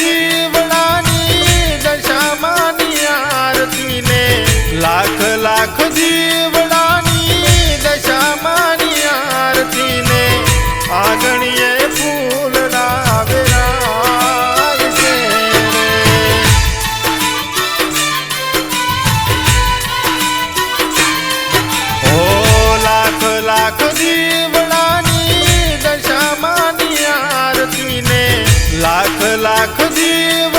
you. Lakh દેવ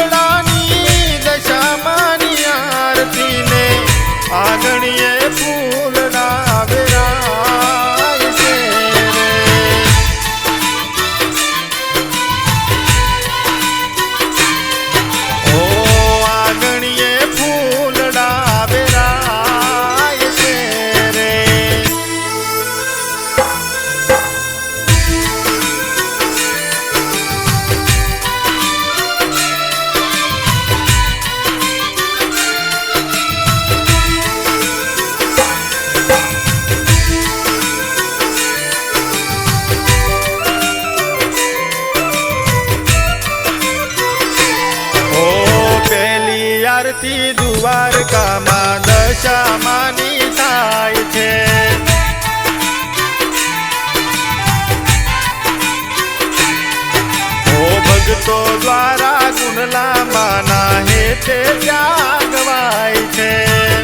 માતાજી દ્વારકામાં દશા માની થાય છે. ભક્તો દ્વારા ગુણલા માના હેઠે ત્યાગવાય છે.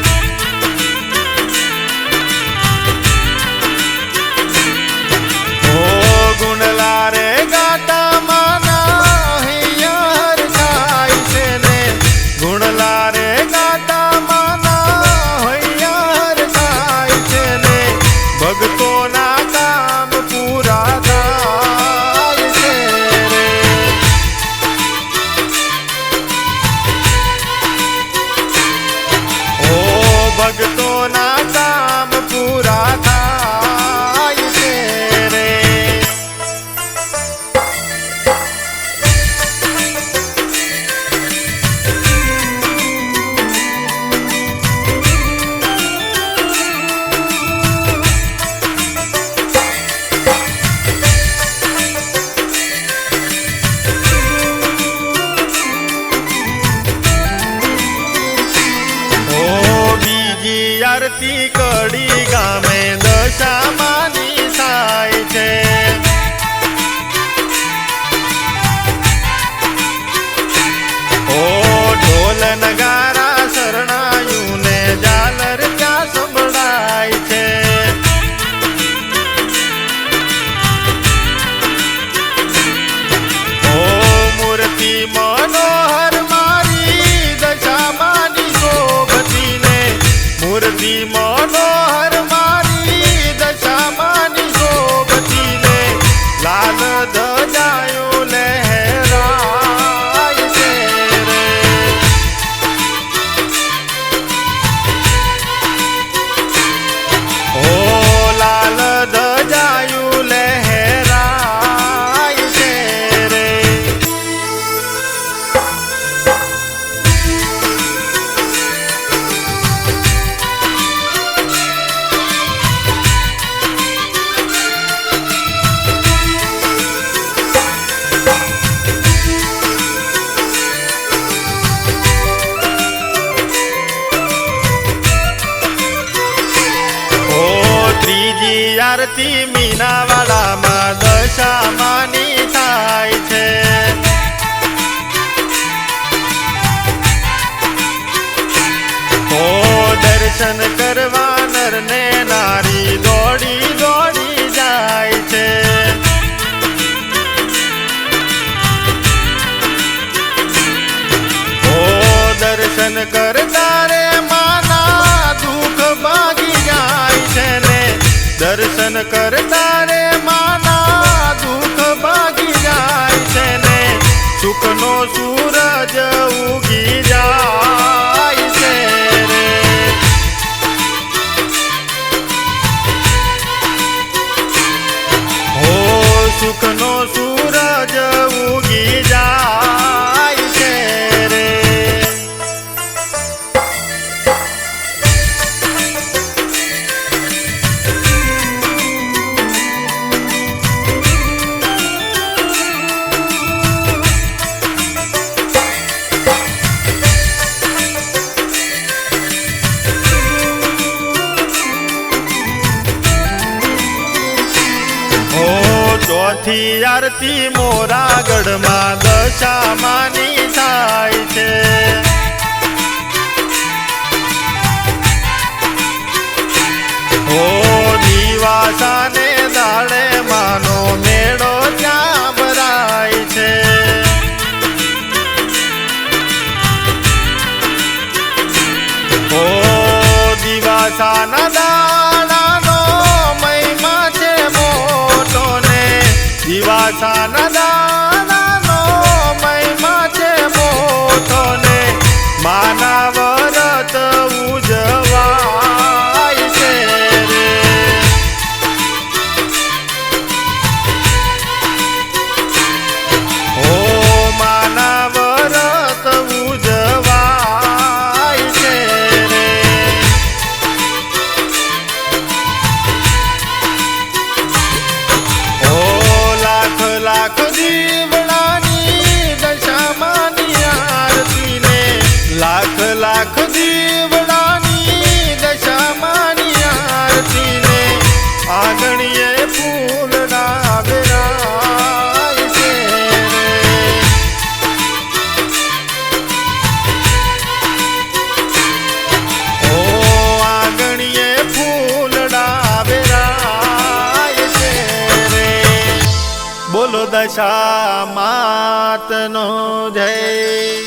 આરતી કડી ગામે દશામાં થાય છે. ઓ ઢોલ નગાર ત્યારથી મીનાવાળામાં દશા માની થાય છે. ઓ દર્શન કરવા નરને નારી દોડી દોડી જાય છે. ઓ દર્શન કરનાર ભજન કરતા રે. ચોથી આરતી મોરાગઢમાં દશામાની થાય છે. ઓ દિવાસાની દિવાસાના દશા માતનો જય.